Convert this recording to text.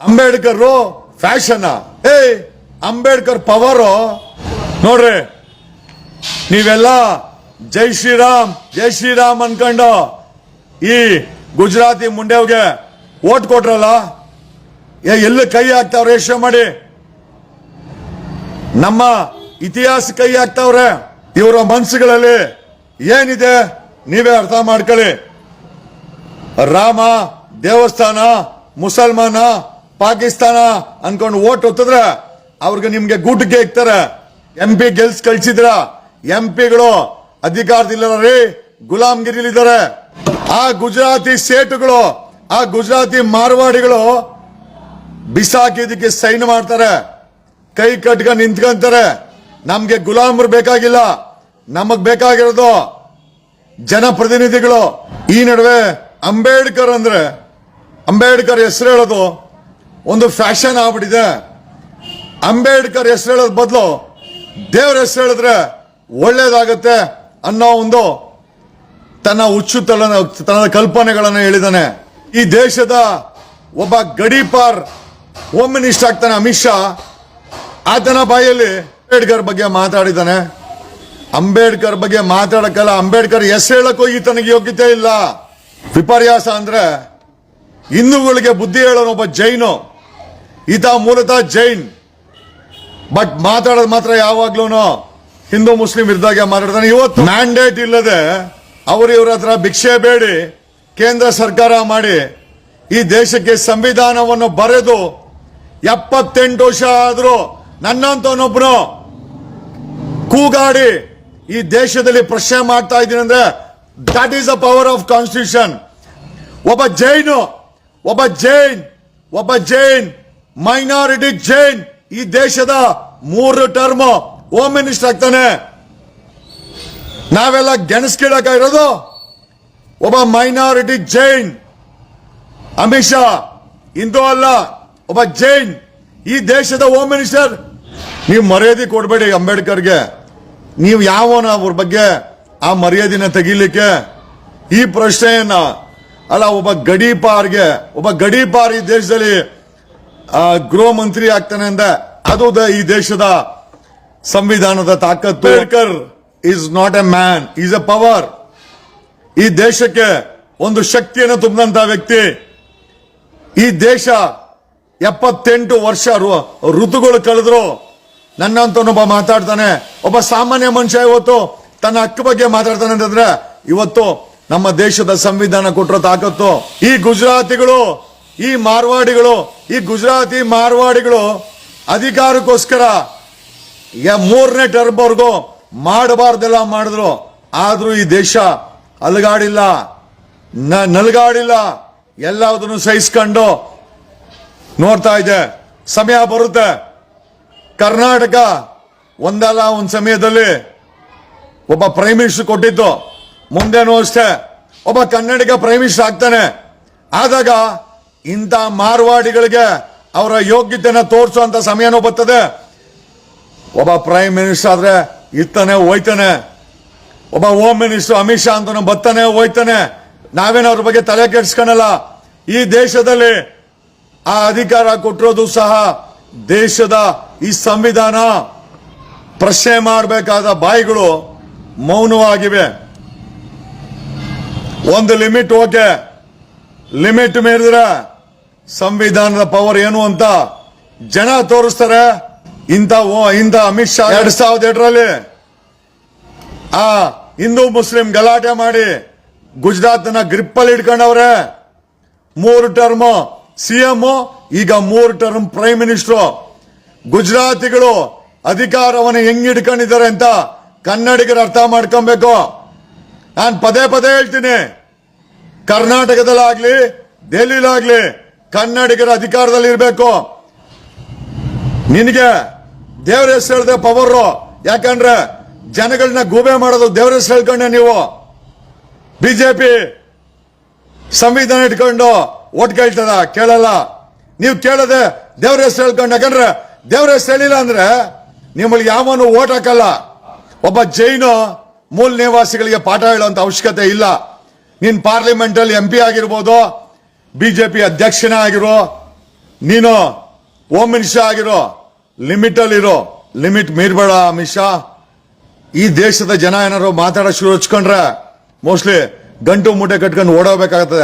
Ambedkar fashion. ಏ Ambedkar power. ನೋಡ್ರಿ, ನೀವೆಲ್ಲ ಜೈ ಶ್ರೀರಾಮ್ ಜೈ ಶ್ರೀರಾಮ್ ಅನ್ಕೊಂಡು ಈ ಗುಜರಾತಿ ಮುಂಡೆವ್ಗೆ ಓಟ್ ಕೊಟ್ರಲ್ಲ, ಏ, ಎಲ್ಲಿ ಕೈ ಹಾಕ್ತಾವ್ರೆ? ಯೋಚನೆ ಮಾಡಿ. ನಮ್ಮ ಇತಿಹಾಸ ಕೈ ಹಾಕ್ತಾವ್ರೆ. ಇವರ ಮನಸ್ಸುಗಳಲ್ಲಿ ಏನಿದೆ, ನೀವೇ ಅರ್ಥ ಮಾಡ್ಕೊಳ್ಳಿ. ರಾಮ ದೇವಸ್ಥಾನ, ಮುಸಲ್ಮಾನ ಪಾಕಿಸ್ತಾನ ಅನ್ಕೊಂಡು ಓಟ್ ಹೊತ್ತಿದ್ರೆ ಅವ್ರಿಗೆ ನಿಮ್ಗೆ ಗೂಟಕ್ಕೆ ಇಕ್ತಾರೆ. ಎಂ ಪಿ ಗೆಲ್ಸ್ ಕಳ್ಸಿದ್ರ? ಎಂ ಪಿಗಳು ಅಧಿಕಾರದಿಲ್ಲ ರೀ ಗುಲಾಮ್ಗಿರಿಲಿದ್ದಾರೆ ಆ ಗುಜರಾತಿ ಸೇಟುಗಳು, ಆ ಗುಜರಾತಿ ಮಾರ್ವಾಡಿಗಳು ಬಿಸಾಕಿದಕ್ಕೆ ಸೈನ್ ಮಾಡ್ತಾರೆ. ಕೈ ಕಟ್ಕ ನಿಂತ್ಕೊಂತಾರೆ. ನಮ್ಗೆ ಗುಲಾಮರು ಬೇಕಾಗಿಲ್ಲ. ನಮಗ್ ಬೇಕಾಗಿರೋದು ಜನಪ್ರತಿನಿಧಿಗಳು. ಈ ನಡುವೆ ಅಂಬೇಡ್ಕರ್ ಅಂದ್ರೆ, ಅಂಬೇಡ್ಕರ್ ಹೆಸರು ಹೇಳೋದು ಒಂದು ಫ್ಯಾಷನ್ ಆಗ್ಬಿಟ್ಟಿದೆ. ಅಂಬೇಡ್ಕರ್ ಹೆಸರು ಹೇಳೋದ್ ಬದಲು, ದೇವ್ರ ಹೆಸರು ಹೇಳಿದ್ರೆ ಒಳ್ಳೇದಾಗತ್ತೆ ಅನ್ನೋ ಒಂದು ತನ್ನ ಹುಚ್ಚುತನ ತನ್ನ ಕಲ್ಪನೆಗಳನ್ನು ಹೇಳಿದಾನೆ. ಈ ದೇಶದ ಒಬ್ಬ ಗಡೀಪಾರ್ ಹೋಮ್ ಮಿನಿಸ್ಟರ್ ಆಗ್ತಾನೆ ಅಮಿತ್ ಶಾ. ಆತನ ಬಾಯಲ್ಲಿ ಅಂಬೇಡ್ಕರ್ ಬಗ್ಗೆ ಮಾತಾಡಿದ್ದಾನೆ ಅಂಬೇಡ್ಕರ್ ಬಗ್ಗೆ ಮಾತಾಡಕ್ಕಲ್ಲ, ಅಂಬೇಡ್ಕರ್ ಹೆಸರು ಹೇಳಕ್ಕೂ ಈತನಿಗೆ ಯೋಗ್ಯತೆ ಇಲ್ಲ. ವಿಪರ್ಯಾಸ ಅಂದ್ರೆ ಹಿಂದೂಗಳಿಗೆ ಬುದ್ಧಿ ಹೇಳೋನು ಒಬ್ಬ ಜೈನು. ಈತ ಮೂಲತಃ ಜೈನ್. ಬಟ್ ಮಾತಾಡೋದು ಮಾತ್ರ ಯಾವಾಗ್ಲೂ ಹಿಂದೂ ಮುಸ್ಲಿಂ ಇದ್ದಾಗ ಮಾತಾಡ್ತಾನೆ. ಇವತ್ತು ಮ್ಯಾಂಡೇಟ್ ಇಲ್ಲದೆ ಅವರು ಇವ್ರ ಹತ್ರ ಭಿಕ್ಷೆ ಬೇಡಿ, ಕೇಂದ್ರ ಸರ್ಕಾರ ಮಾಡಿ, ಈ ದೇಶಕ್ಕೆ ಸಂವಿಧಾನವನ್ನು ಬರೆದು ಎಪ್ಪತ್ತೆಂಟು ವರ್ಷ ಆದರೂ ನನ್ನಂತನೊಬ್ಬನು ಕೂಗಾಡಿ ಈ ದೇಶದಲ್ಲಿ ಪ್ರಶ್ನೆ ಮಾಡ್ತಾ ಇದ್ದೀನಿ ಅಂದ್ರೆ that is the power of constitution ಒಬ್ಬ ಜೈನು, ಒಬ್ಬ ಜೈನ್ ಒಬ್ಬ ಜೈನ್. ಮೈನಾರಿಟಿ ಜೈನ್ ಈ ದೇಶದ ಮೂರು ಟರ್ಮ್ ಹೋಮ್ ಮಿನಿಸ್ಟರ್ ಆಗ್ತಾನೆ. ನಾವೆಲ್ಲ ಗೆಣಸ್ಕಿಡಕ ಇರೋದು ಒಬ್ಬ ಮೈನಾರಿಟಿ ಜೈನ್. ಅಮಿತ್ ಶಾ, ಹಿಂದೂ ಅಲ್ಲ, ಒಬ್ಬ ಜೈನ್. ಈ ದೇಶದ ಹೋಮ್ ಮಿನಿಸ್ಟರ್. ನೀವು ಮರ್ಯಾದೆ ಕೊಡಬೇಡಿ ಅಂಬೇಡ್ಕರ್ಗೆ. ನೀವು ಯಾವನ ಅವ್ರ ಬಗ್ಗೆ ಆ ಮರ್ಯಾದೆನ ತೆಗಿಲಿಕ್ಕೆ? ಈ ಪ್ರಶ್ನೆಯನ್ನ ಅಲ್ಲ ಒಬ್ಬ ಗಡೀಪಾರ್ಗೆ, ಒಬ್ಬ ಗಡೀಪಾರ್ ಈ ದೇಶದಲ್ಲಿ ಗೃಹ ಮಂತ್ರಿ ಆಗ್ತಾನೆ ಅಂದ. ಅದು ಈ ದೇಶದ ಸಂವಿಧಾನದ ತಾಕತ್ತು. Ambedkar. Is not a man is a power ಈ ದೇಶಕ್ಕೆ ಒಂದು ಶಕ್ತಿಯನ್ನು ತುಂಬಿದಂತ ವ್ಯಕ್ತಿ. ಈ ದೇಶ ಎಪ್ಪತ್ತೆಂಟು ವರ್ಷ ಋತುಗಳು ಕಳೆದ್ರು. ನನ್ನಂತನೊಬ್ಬ ಮಾತಾಡ್ತಾನೆ. ಒಬ್ಬ ಸಾಮಾನ್ಯ ಮನುಷ್ಯ ಇವತ್ತು ತನ್ನ ಹಕ್ಕು ಬಗ್ಗೆ ಮಾತಾಡ್ತಾನೆ ಅಂತಂದ್ರೆ ಇವತ್ತು ನಮ್ಮ ದೇಶದ ಸಂವಿಧಾನ ಕೊಟ್ಟರೋ ತಾಕತ್ತು. ಈ ಗುಜರಾತಿಗಳು ಈ ಮಾರ್ವಾಡಿಗಳು, ಈ ಗುಜರಾತಿ ಮಾರ್ವಾಡಿಗಳು ಅಧಿಕಾರಕ್ಕೋಸ್ಕರ ಮೂರನೇ ಟರ್ಮ್ವರೆಗೂ ಮಾಡಬಾರ್ದೆಲ್ಲ ಮಾಡಿದ್ರು. ಆದ್ರೂ ಈ ದೇಶ ಅಲಗಾಡಿಲ್ಲ ನಲಗಾಡಿಲ್ಲ ಎಲ್ಲದನ್ನು ಸಹಿಸ್ಕೊಂಡು ನೋಡ್ತಾ ಇದೆ. ಸಮಯ ಬರುತ್ತೆ. ಕರ್ನಾಟಕ ಒಂದಲ್ಲ ಒಂದು ಸಮಯದಲ್ಲಿ ಒಬ್ಬ ಪ್ರೈಮ್ ಮಿನಿಸ್ಟರ್ ಕೊಟ್ಟಿತ್ತು ಮುಂದೇನೂ ಅಷ್ಟೇ. ಒಬ್ಬ ಕನ್ನಡಿಗ ಪ್ರೈಮ್ ಮಿನಿಸ್ಟರ್ ಆಗ್ತಾನೆ. ಆದಾಗ ಇಂಥ ಮಾರ್ವಾಡಿಗಳಿಗೆ ಅವರ ಯೋಗ್ಯತೆನ ತೋರಿಸುವಂತ ಸಮಯನೂ ಬರ್ತದೆ. ಒಬ್ಬ ಪ್ರೈಮ್ ಮಿನಿಸ್ಟರ್ ಆದ್ರೆ ಇರ್ತಾನೆ, ಹೋಯ್ತಾನೆ. ಒಬ್ಬ ಹೋಮ್ ಮಿನಿಸ್ಟರ್ ಅಮಿತ್ ಶಾ ಅಂತ ಬರ್ತಾನೆ, ಹೋಯ್ತಾನೆ. ನಾವೇನು ಅವ್ರ ಬಗ್ಗೆ ತಲೆ ಕೆಡ್ಸ್ಕೊಳಲ್ಲ ಈ ದೇಶದಲ್ಲಿ ಆ ಅಧಿಕಾರ ಕೊಟ್ಟಿರೋದು ಸಹ ದೇಶದ ಈ ಸಂವಿಧಾನ. ಪ್ರಶ್ನೆ ಮಾಡಬೇಕಾದ ಬಾಯಿಗಳು ಮೌನವಾಗಿವೆ. ಒಂದು ಲಿಮಿಟ್ ಓಕೆ ಲಿಮಿಟ್ ಮೀರಿದ್ರೆ ಸಂವಿಧಾನದ ಪವರ್ ಏನು ಅಂತ ಜನ ತೋರಿಸ್ತಾರೆ. ಇಂಥ ಇಂಥ ಅಮಿತ್ ಶಾ ಎರಡ್ ಸಾವಿರದ ಎರಡರಲ್ಲಿ. ಆ, ಹಿಂದೂ ಮುಸ್ಲಿಂ ಗಲಾಟೆ ಮಾಡಿ ಗುಜರಾತ್ನ್ನ ಗ್ರಿಪ್ ಅಲ್ಲಿ ಇಟ್ಕೊಂಡವ್ರೆ. ಮೂರು ಟರ್ಮ್ ಸಿಎಂ ಈಗ ಮೂರು ಟರ್ಮ್ ಪ್ರೈಮ್ ಮಿನಿಸ್ಟರ್ ಗುಜರಾತಿಗಳು ಅಧಿಕಾರವನ್ನು ಹೆಂಗ್ ಹಿಡ್ಕೊಂಡಿದ್ದಾರೆ ಅಂತ ಕನ್ನಡಿಗರು ಅರ್ಥ ಮಾಡ್ಕೊಬೇಕು. ನಾನು ಪದೇ ಪದೇ ಹೇಳ್ತೀನಿ. ಕರ್ನಾಟಕದಲ್ಲಾಗ್ಲಿ, ದೆಹಲಿಲಾಗ್ಲಿ ಕನ್ನಡಿಗರ ಅಧಿಕಾರದಲ್ಲಿ ಇರಬೇಕು. ನಿನಗೆ ದೇವರ ಹೆಸರು ಹೇಳಿದೆ ಪವರ್ ಯಾಕಂದ್ರೆ ಜನಗಳನ್ನ ಗೂಬೆ ಮಾಡೋದು ದೇವರ ಹೆಸರು ಹೇಳ್ಕೊಂಡೆ ನೀವು. ಬಿಜೆಪಿ ಸಂವಿಧಾನ ಇಟ್ಕೊಂಡು ಓಟ್ ಕೇಳ್ತದ? ಕೇಳಲ್ಲ. ನೀವು ಕೇಳದೆ ದೇವ್ರ ಹೆಸರು ಹೇಳ್ಕೊಂಡು. ಯಾಕಂದ್ರೆ ದೇವ್ರ ಹೆಸರು ಹೇಳಿಲ್ಲ ಅಂದ್ರೆ ನಿಮ್ಮಲ್ಲಿ ಯಾವನು ಓಟ್ ಹಾಕಲ್ಲ. ಒಬ್ಬ ಜೈನು ಮೂಲ ನಿವಾಸಿಗಳಿಗೆ ಪಾಠ ಹೇಳುವಂತ ಅವಶ್ಯಕತೆ ಇಲ್ಲ. ನೀನ್ ಪಾರ್ಲಿಮೆಂಟ್ ಅಲ್ಲಿ ಎಂ ಪಿ ಆಗಿರ್ಬೋದು ಬಿಜೆಪಿ ಅಧ್ಯಕ್ಷನೇ ಆಗಿರೋ ನೀನು ಹೋಮ್ ಮಿನಿಸ್ಟರ್ ಆಗಿರೋ ಲಿಮಿಟ್ ಅಲ್ಲಿ ಇರೋ ಲಿಮಿಟ್ ಮೀರ್ಬೇಡ ಅಮಿತ್ ಶಾ. ಈ ದೇಶದ ಜನ ಏನಾರು ಮಾತಾಡೋ ಶುರು ಹಚ್ಕೊಂಡ್ರೆ ಮೋಸ್ಟ್ಲಿ ಗಂಟು ಮೂಟೆ ಕಟ್ಕೊಂಡು ಓಡೋಗ್ಬೇಕಾಗ್ತದೆ